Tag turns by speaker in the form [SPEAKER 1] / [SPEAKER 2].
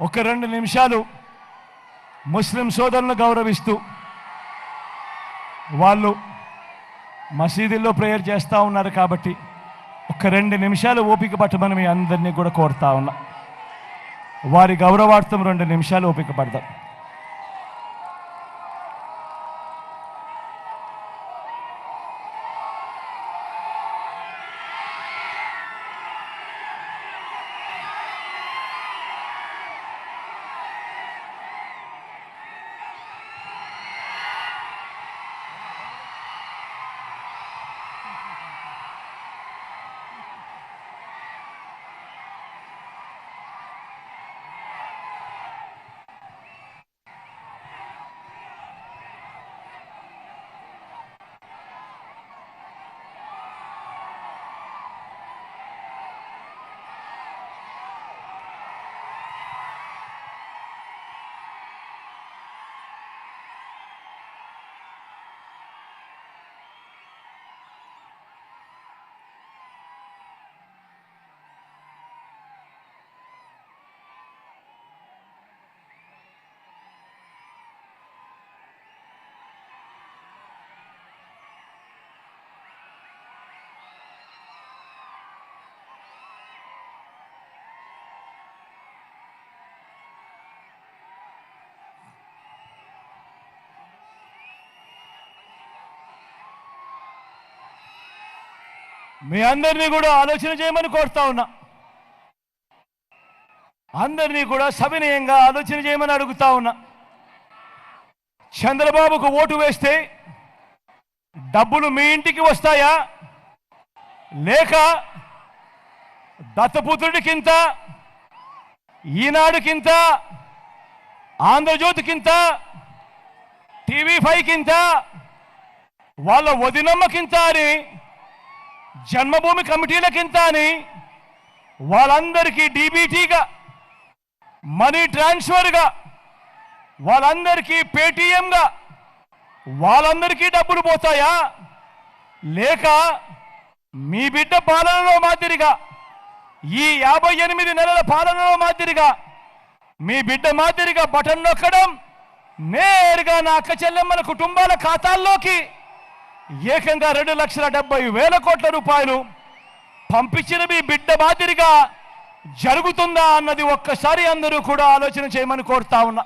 [SPEAKER 1] ఒక రెండు నిమిషాలు ముస్లిం సోదరులను గౌరవిస్తూ వాళ్ళు మసీదుల్లో ప్రేయర్ చేస్తూ ఉన్నారు కాబట్టి ఒక రెండు నిమిషాలు ఓపిక పట్టమని మీ అందరినీ కూడా కోరుతా ఉన్నా. వారి గౌరవార్థం రెండు నిమిషాలు ఓపిక పడదాం. మీ అందరినీ కూడా ఆలోచన చేయమని కోరుతా ఉన్నా. అందరినీ కూడా సవినయంగా ఆలోచన చేయమని అడుగుతా ఉన్నా. చంద్రబాబుకు ఓటు వేస్తే డబ్బులు మీ ఇంటికి వస్తాయా? లేక దత్తపుత్రుడికింత ఈనాడుకింత ఆంధ్రజ్యోతికింత టీవీ ఫైవ్కింత వాళ్ళ వదినమ్మకింత అని జన్మభూమి కమిటీలకింత అని వాళ్ళందరికీ డీబీటీగా మనీ ట్రాన్స్ఫర్గా వాళ్ళందరికీ పేటీఎంగా వాళ్ళందరికీ డబ్బులు పోతాయా? లేక మీ బిడ్డ పాలనలో మాదిరిగా ఈ యాభై ఎనిమిది నెలల పాలనలో మాదిరిగా మీ బిడ్డ మాదిరిగా బటన్ నొక్కడం నేరుగా నా అక్క చెల్లెమ్మల కుటుంబాల ఖాతాల్లోకి ఏకంగా రెండు లక్షల డెబ్బై వేల కోట్ల రూపాయలు పంపించిన మీ బిడ్డ మాదిరిగా జరుగుతుందా అన్నది ఒక్కసారి అందరూ కూడా ఆలోచన చేయమని కోరుతా ఉన్నా.